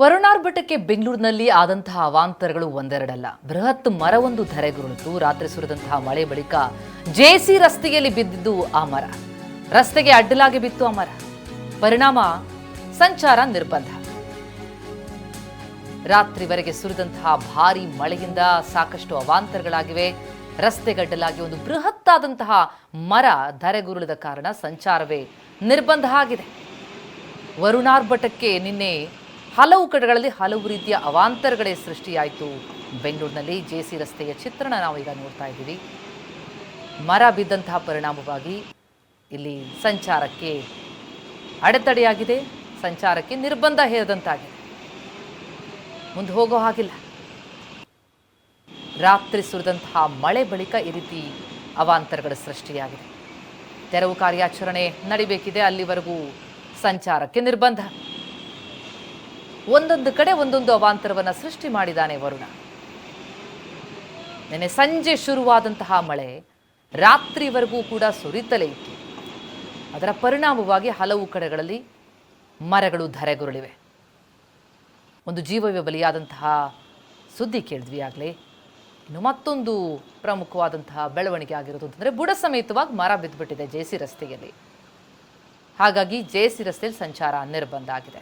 ವರುಣಾರ್ಭಟಕ್ಕೆ ಬೆಂಗಳೂರಿನಲ್ಲಿ ಆದಂತಹ ಅವಾಂತರಗಳು ಒಂದೆರಡಲ್ಲ. ಬೃಹತ್ ಮರವೊಂದು ಧರೆಗುರುಳಿತು. ರಾತ್ರಿ ಸುರಿದಂತಹ ಮಳೆ ಬಳಿಕ ಜೆಸಿ ರಸ್ತೆಯಲ್ಲಿ ಬಿದ್ದಿದ್ದು ಆ ಮರ. ರಸ್ತೆಗೆ ಅಡ್ಡಲಾಗಿ ಬಿತ್ತು ಆ ಮರ. ಪರಿಣಾಮ ಸಂಚಾರ ನಿರ್ಬಂಧ. ರಾತ್ರಿವರೆಗೆ ಸುರಿದಂತಹ ಭಾರಿ ಮಳೆಯಿಂದ ಸಾಕಷ್ಟು ಅವಾಂತರಗಳಾಗಿವೆ. ರಸ್ತೆಗಡ್ಡಲಾಗಿ ಒಂದು ಬೃಹತ್ತಾದಂತಹ ಮರ ಧರೆಗುರುಳಿದ ಕಾರಣ ಸಂಚಾರವೇ ನಿರ್ಬಂಧ ಆಗಿದೆ. ವರುಣಾರ್ಭಟಕ್ಕೆ ನಿನ್ನೆ ಹಲವು ಕಡೆಗಳಲ್ಲಿ ಹಲವು ರೀತಿಯ ಅವಾಂತರಗಳೇ ಸೃಷ್ಟಿಯಾಯಿತು. ಬೆಂಗಳೂರಿನಲ್ಲಿ ಜೆ ಸಿ ರಸ್ತೆಯ ಚಿತ್ರಣ ನಾವೀಗ ನೋಡ್ತಾ ಇದ್ದೀವಿ. ಮರ ಬಿದ್ದಂತಹ ಪರಿಣಾಮವಾಗಿ ಇಲ್ಲಿ ಸಂಚಾರಕ್ಕೆ ಅಡೆತಡೆಯಾಗಿದೆ. ಸಂಚಾರಕ್ಕೆ ನಿರ್ಬಂಧ ಹೇರದಂತಾಗಿದೆ. ಮುಂದೆ ಹೋಗೋ ಹಾಗಿಲ್ಲ. ರಾತ್ರಿ ಸುರಿದಂತಹ ಮಳೆ ಬಳಿಕ ಈ ರೀತಿ ಅವಾಂತರಗಳ ಸೃಷ್ಟಿಯಾಗಿದೆ. ತೆರವು ಕಾರ್ಯಾಚರಣೆ ನಡಿಬೇಕಿದೆ ಅಲ್ಲಿವರೆಗೂ. ಸಂಚಾರಕ್ಕೆ ನಿರ್ಬಂಧ. ಒಂದೊಂದು ಕಡೆ ಒಂದೊಂದು ಅವಾಂತರವನ್ನು ಸೃಷ್ಟಿ ಮಾಡಿದ್ದಾನೆ ವರುಣ. ನೆನೆ ಸಂಜೆ ಶುರುವಾದಂತಹ ಮಳೆ ರಾತ್ರಿವರೆಗೂ ಕೂಡ ಸುರಿತಲೇ ಇತ್ತು. ಅದರ ಪರಿಣಾಮವಾಗಿ ಹಲವು ಕಡೆಗಳಲ್ಲಿ ಮರಗಳು ಧರೆಗುರುಳಿವೆ. ಒಂದು ಜೀವವೇ ಬಲಿಯಾದಂತಹ ಸುದ್ದಿ ಕೇಳಿದ್ವಿ ಆಗಲೇ. ಇನ್ನು ಮತ್ತೊಂದು ಪ್ರಮುಖವಾದಂತಹ ಬೆಳವಣಿಗೆ ಆಗಿರೋದು ಅಂತಂದರೆ ಬುಡ ಸಮೇತವಾಗಿ ಮರ ಬಿದ್ದುಬಿಟ್ಟಿದೆ ಜೆ ಸಿ ರಸ್ತೆಯಲ್ಲಿ. ಹಾಗಾಗಿ ಜೆ ಸಿ ರಸ್ತೆಯಲ್ಲಿ ಸಂಚಾರ ನಿರ್ಬಂಧ ಆಗಿದೆ.